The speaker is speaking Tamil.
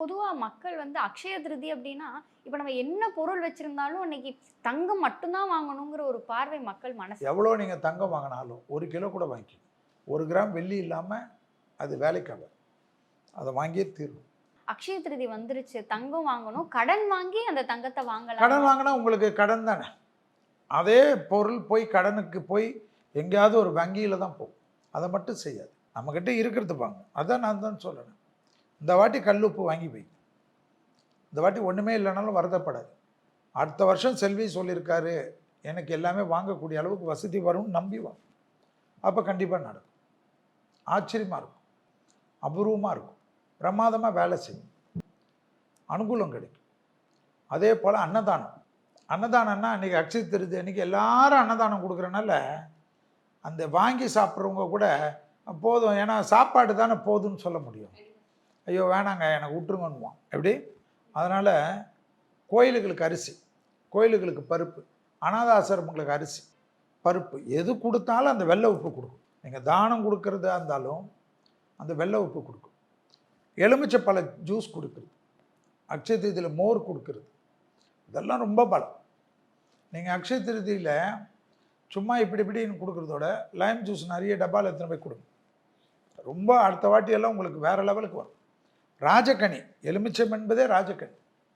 பொதுவா மக்கள் வந்து அக்ஷய திருதி அப்படின்னா இப்ப நம்ம என்ன பொருள் வச்சிருந்தாலும் இன்னைக்கு தங்கம் மட்டும்தான் வாங்கணுங்கிற ஒரு பார்வை மக்கள் மனசு எவ்வளோ நீங்கள் தங்கம் வாங்கினாலும் ஒரு கிலோ கூட வாங்கிக்கணும் ஒரு கிராம் வெள்ளி இல்லாமல் அது வேலைக்காக அதை வாங்கியே தீரும் அக்ஷய திருதி வந்துருச்சு தங்கம் வாங்கணும் கடன் வாங்கி அந்த தங்கத்தை வாங்கலாம். கடன் வாங்கினா உங்களுக்கு கடன் தானே? அதே பொருள் போய் கடனுக்கு போய் எங்கேயாவது ஒரு வங்கியில் தான் போகும். அதை மட்டும் செய்யாது. நம்மக்கிட்ட இருக்கிறது வாங்க அதான் நான் தான் சொல்லணும். இந்த வாட்டி கல்லுப்பு வாங்கி போய் இந்த வாட்டி ஒன்றுமே இல்லைனாலும் வருத்தப்படாது. அடுத்த வருஷம் செல்வி சொல்லியிருக்காரு எனக்கு எல்லாமே வாங்கக்கூடிய அளவுக்கு வசதி வரும்னு நம்பி வா. அப்போ கண்டிப்பாக நடக்கும். ஆச்சரியமாக இருக்கும். அபூர்வமாக இருக்கும். பிரமாதமாக வேலை செய்யும். அனுகூலம் கிடைக்கும். அதே போல் அன்னதானம். அன்னதானம்னா அன்றைக்கி அக்ஷய திருதி அன்றைக்கி எல்லாரும் அன்னதானம் கொடுக்குறனால அந்த வாங்கி சாப்பிட்றவங்க கூட போதும். ஏன்னா சாப்பாடு தானே போதும்னு சொல்ல முடியும். ஐயோ வேணாங்க எனக்கு விட்டுருங்கன்னுவான். எப்படி? அதனால் கோயிலுகளுக்கு அரிசி கோயிலுகளுக்கு பருப்பு அனாத ஆசிரமங்களுக்கு அரிசி பருப்பு எது கொடுத்தாலும் அந்த வெள்ளை உப்பு கொடுக்கும். நீங்கள் தானம் கொடுக்கறதா இருந்தாலும் அந்த வெள்ளை உப்பு கொடுக்கும். எலுமிச்சை பழ ஜூஸ் கொடுக்குறது அக்ஷய திருதியில் மோர் கொடுக்குறது இதெல்லாம் ரொம்ப பலம். நீங்கள் அக்ஷய திருதியில் சும்மா இப்படி இப்படின்னு கொடுக்குறதோட லைம் ஜூஸ் நிறைய டப்பாவில் எத்தனை போய் கொடுங்க. ரொம்ப அடுத்த வாட்டியெல்லாம் உங்களுக்கு வேறு லெவலுக்கு வரும். ராஜக்கனி எலுமிச்சம் என்பதே ராஜக்கனி